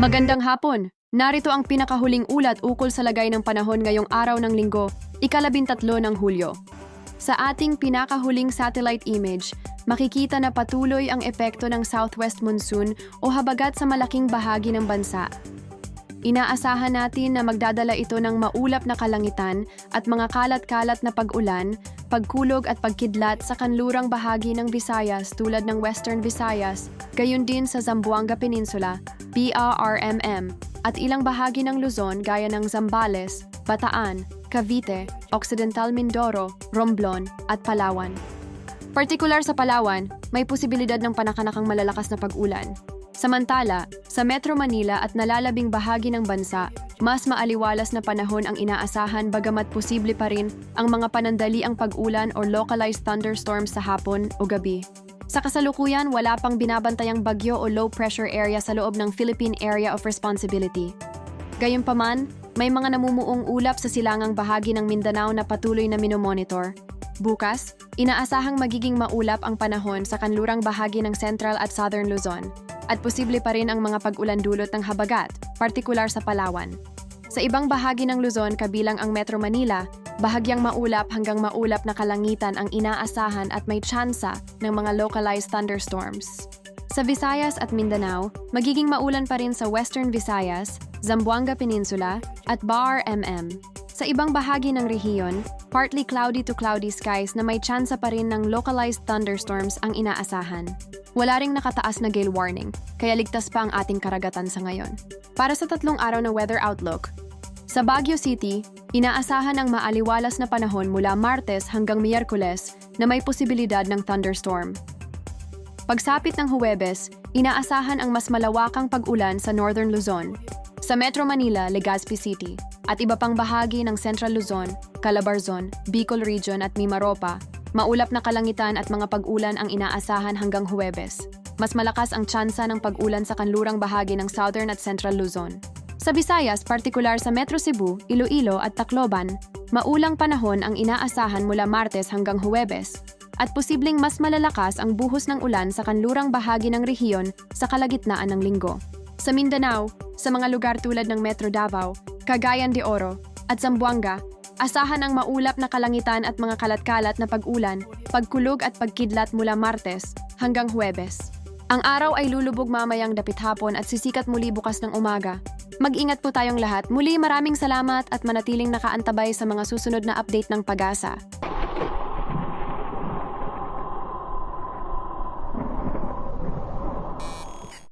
Magandang hapon! Narito ang pinakahuling ulat ukol sa lagay ng panahon ngayong araw ng linggo, ikalabintatlo ng Hulyo. Sa ating pinakahuling satellite image, makikita na patuloy ang epekto ng southwest monsoon o habagat sa malaking bahagi ng bansa. Inaasahan natin na magdadala ito ng maulap na kalangitan at mga kalat-kalat na pag-ulan, pagkulog at pagkidlat sa kanlurang bahagi ng Visayas tulad ng Western Visayas, gayon din sa Zamboanga Peninsula, BRRMM, at ilang bahagi ng Luzon gaya ng Zambales, Bataan, Cavite, Occidental Mindoro, Romblon, at Palawan. Partikular sa Palawan, may posibilidad ng panakanakang malalakas na pag-ulan. Samantala, sa Metro Manila at nalalabing bahagi ng bansa, mas maaliwalas na panahon ang inaasahan bagamat posible pa rin ang mga panandaliang pag-ulan or localized thunderstorms sa hapon o gabi. Sa kasalukuyan, wala pang binabantayang bagyo o low pressure area sa loob ng Philippine Area of Responsibility. Gayunpaman, may mga namumuong ulap sa silangang bahagi ng Mindanao na patuloy na minomonitor. Bukas, inaasahang magiging maulap ang panahon sa kanlurang bahagi ng Central at Southern Luzon, at posible pa rin ang mga pag-ulan dulot ng habagat, partikular sa Palawan. Sa ibang bahagi ng Luzon kabilang ang Metro Manila, bahagyang maulap hanggang maulap na kalangitan ang inaasahan at may tsansa ng mga localized thunderstorms. Sa Visayas at Mindanao, magiging maulan pa rin sa Western Visayas, Zamboanga Peninsula, at Bar MM. Sa ibang bahagi ng rehiyon, partly cloudy to cloudy skies na may tsansa pa rin ng localized thunderstorms ang inaasahan. Wala ring nakataas na gale warning, kaya ligtas pa ang ating karagatan sa ngayon. Para sa tatlong araw na weather outlook, sa Baguio City, inaasahan ang maaliwalas na panahon mula Martes hanggang Miyerkules na may posibilidad ng thunderstorm. Pagsapit ng Huwebes, inaasahan ang mas malawakang pag-ulan sa Northern Luzon, sa Metro Manila, Legazpi City, at iba pang bahagi ng Central Luzon, Calabarzon, Bicol Region at Mimaropa, maulap na kalangitan at mga pag-ulan ang inaasahan hanggang Huwebes. Mas malakas ang tsansa ng pag-ulan sa kanlurang bahagi ng Southern at Central Luzon. Sa Visayas, partikular sa Metro Cebu, Iloilo at Tacloban, maulang panahon ang inaasahan mula Martes hanggang Huwebes, at posibleng mas malalakas ang buhos ng ulan sa kanlurang bahagi ng rehiyon sa kalagitnaan ng linggo. Sa Mindanao, sa mga lugar tulad ng Metro Davao, Cagayan de Oro, at Zamboanga, asahan ang maulap na kalangitan at mga kalat-kalat na pag-ulan, pagkulog at pagkidlat mula Martes hanggang Huwebes. Ang araw ay lulubog mamayang dapit hapon at sisikat muli bukas ng umaga. Mag-ingat po tayong lahat. Muli maraming salamat at manatiling nakaantabay sa mga susunod na update ng pag-asa.